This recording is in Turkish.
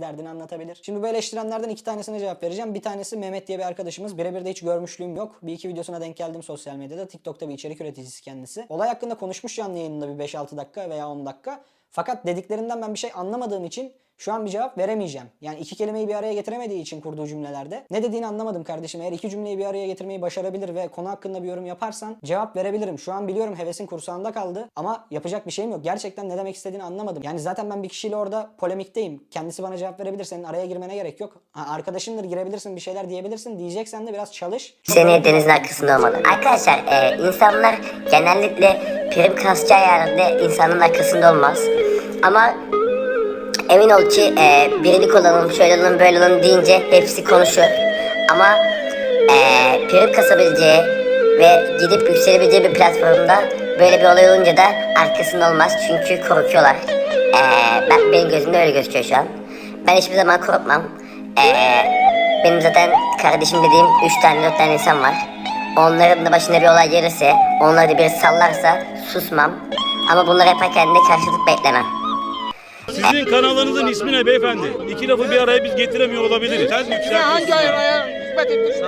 derdini anlatabilir. Şimdi bu eleştirenlerden iki tanesine cevap vereceğim. Bir tanesi Mehmet diye bir arkadaşımız. Birebir de hiç görmüşlüğüm yok. Bir iki videosuna denk geldim sosyal medyada. TikTok'ta bir içerik üreticisi kendisi. Olay hakkında konuşmuş canlı yayınında bir 5-6 dakika veya 10 dakika. Fakat dediklerinden ben bir şey anlamadığım için şu an bir cevap veremeyeceğim. Yani iki kelimeyi bir araya getiremediği için kurduğu cümlelerde. Ne dediğini anlamadım kardeşim. Eğer iki cümleyi bir araya getirmeyi başarabilir ve konu hakkında bir yorum yaparsan cevap verebilirim. Şu an biliyorum hevesin kursağında kaldı ama yapacak bir şeyim yok. Gerçekten ne demek istediğini anlamadım. Yani zaten ben bir kişiyle orada polemikteyim. Kendisi bana cevap verebilir. Senin araya girmene gerek yok. Ha, arkadaşındır girebilirsin bir şeyler diyebilirsin. Diyeceksen de biraz çalış. Seni denizin arkasında olmalı. Arkadaşlar e, insanlar genellikle prim kasacağı yerde insanın arkasında olmaz. Ama emin ol ki e, birilik olalım, şöyle olalım, böyle olalım deyince hepsi konuşur. Ama e, prim kasabileceği ve gidip yükselebileceği bir platformda böyle bir olay olunca da arkasında olmaz. Çünkü korkuyorlar. E, ben, benim gözümde öyle gözüküyor şu an. Ben hiçbir zaman korkmam. E, benim zaten kardeşim dediğim 3 tane 4 tane insan var. Onların da başına bir olay gelirse, onları da bir sallarsa susmam. Ama bunları yaparken de karşılık beklemem. Sizin kanalınızın ismi ne beyefendi? İki lafı bir araya biz getiremiyor olabiliriz. Sen Hangi ayırmaya hizmet ettiğini